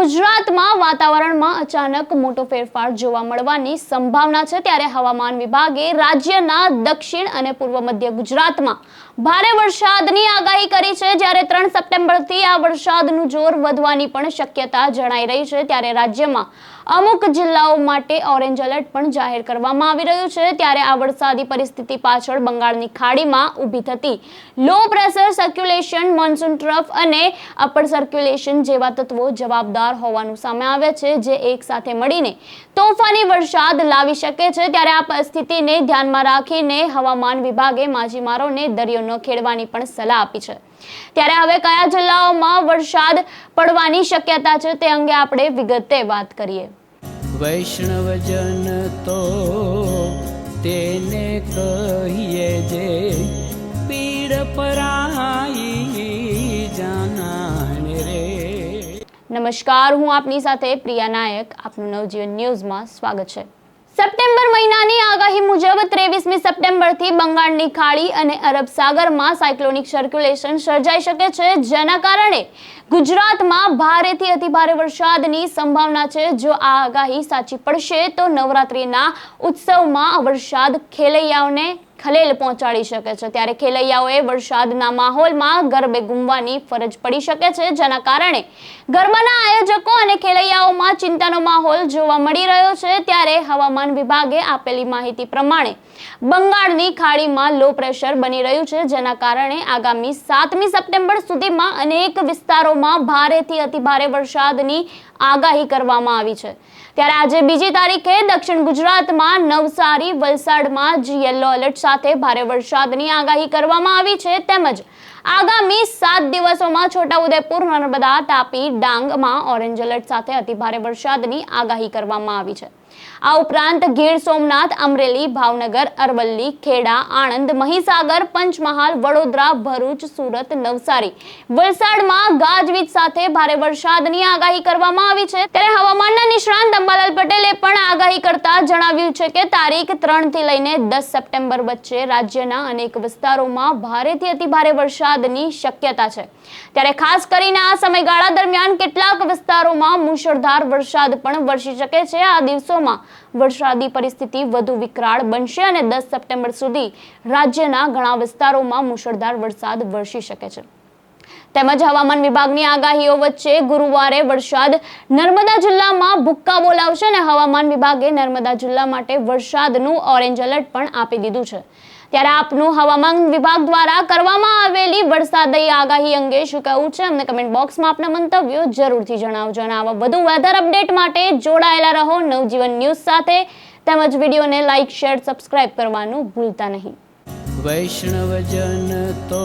ગુજરાતમાં વાતાવરણમાં અચાનક મોટો ફેરફાર જોવા મળવાની સંભાવના છે. ત્યારે હવામાન વિભાગે રાજ્યના દક્ષિણ અને પૂર્વ મધ્ય ગુજરાતમાં ભારે વરસાદની આગાહી કરી છે. જ્યારે ત્રણ સપ્ટેમ્બરથી આ વરસાદનું જોર વધવાની પણ શક્યતા જણાઈ રહી છે. ત્યારે રાજ્યમાં અમુક જિલ્લાઓ માટે ઓરેન્જ એલર્ટ પણ જાહેર કરવામાં આવી રહ્યું છે. ત્યારે આ વરસાદી પરિસ્થિતિ પાછળ બંગાળની ખાડીમાં ઊભી થતી low pressure circulation monsoon trough અને અપર સર્ક્યુલેશન જેવા તત્વો જવાબદાર હોવાનું સામે આવે છે, જે એક સાથે મળીને તોફાની વરસાદ લાવી શકે છે. ત્યારે આ પરિસ્થિતિને ધ્યાનમાં રાખીને હવામાન વિભાગે માછીમારોને દરિયો ન ખેડવાની પણ સલાહ આપી છે. ત્યારે હવે કયા જિલ્લાઓમાં વરસાદ પડવાની શક્યતા છે તે અંગે આપણે વિગતે વાત કરીએ. વૈષ્ણવજન તો તેને કહીએ જે પીડ પરાઈ જાનાને રે. નમસ્કાર હું આપની સાથે પ્રિયા નાયક. આપનું નવજીવન ન્યૂઝમાં સ્વાગત છે. સપ્ટેમ્બર મહિનાની આગાહી મુજબ ત્રેવીસમી સપ્ટેમ્બરથી બંગાળની ખાડી અને અરબ સાગરમાં સાયક્લોનિક સર્ક્યુલેશન સર્જાઈ શકે છે, જેના કારણે ગુજરાતમાં ભારેથી અતિભારે વરસાદની સંભાવના છે. જો આ આગાહી સાચી પડશે, તો નવરાત્રિના ઉત્સવમાં વરસાદ ખેલૈયાઓને ખલેલ પહોંચાડી શકે છે. ત્યારે ખેલૈયાઓએ વરસાદના માહોલમાં ગરબે ગુમવાની ફરજ પડી શકે છે. જેના કારણે ગરબાના આયોજકો અને ખેલૈયાઓમાં ચિંતાનો માહોલ જોવા મળી રહ્યો છે. ત્યારે હવામાન વિભાગે આપેલી માહિતી પ્રમાણે બંગાળની ખાડીમાં લો પ્રેશર બની રહ્યું છે. જેના કારણે આગામી સાતમી સપ્ટેમ્બર સુધીમાં અનેક વિસ્તારોમાં ભારેથી અતિભારે વરસાદની આગાહી કરવામાં આવી છે. ત્યારે આજે બીજી તારીખે દક્ષિણ ગુજરાતમાં નવસારી, વલસાડમાં યલો એલર્ટ સાથે ભારે વરસાદની આગાહી કરવામાં આવી છે તેમજ આગામી સાત દિવસોમાં છોટાઉદેપુર, નર્મદા, તાપી, ડાંગમાં ઓરેન્જ એલર્ટ સાથે અતિભારે વરસાદની આગાહી કરવામાં આવી છે. આ ઉપરાંત ગીર સોમનાથ, અમરેલી, ભાવનગર, અરવલ્લી, ખેડા, આણંદ, મહીસાગર, પંચમહાલ, વડોદરા, ભરૂચ, સુરત, નવસારી વલસાડમાં ગાજવીજ સાથે ભારે વરસાદની આગાહી કરવામાં આવી છે. ત્યારે હવામાનના નિષ્ણાંત પણ આગાહી કરતા જણાવ્યું છે કે તારીખ ત્રણથી લઈને દસ સપ્ટેમ્બર વચ્ચે રાજ્યના અનેક વિસ્તારોમાં ભારેથી અતિભારે વરસાદની શક્યતા છે. ત્યારે ખાસ કરીને આ સમયગાળા દરમિયાન કેટલાક વિસ્તારોમાં મુશળધાર વરસાદ પણ વરસી શકે છે. આ દિવસોમાં વરસાદી પરિસ્થિતિ વધુ વિકરાળ બનશે અને દસ સપ્ટેમ્બર સુધી રાજ્યના ઘણા વિસ્તારોમાં મુશળધાર વરસાદ વરસી શકે છે. તેમજ હવામાન વિભાગની આગાહીઓ વચ્ચે ગુરુવારે વરસાદ નર્મદા જિલ્લામાં ભૂક્કા બોલાવશે અને હવામાન વિભાગે નર્મદા જિલ્લા માટે વરસાદનું ઓરેન્જ એલર્ટ પણ આપી દીધું છે. ત્યારે આપનું હવામાન વિભાગ દ્વારા કરવામાં આવેલી વરસાદી આગાહી અંગે શું કહેવું છે? અમને કમેન્ટ બોક્સમાં આપના મંતવ્યો જરૂરથી જણાવજો અને આવા વધુ વેધર અપડેટ માટે જોડાયેલા રહો નવજીવન ન્યૂઝ સાથે. તેમજ વિડીયોને લાઇક શેર સબસ્ક્રાઇબ કરવાનું ભૂલતા નહીં. વૈષ્ણવજન તો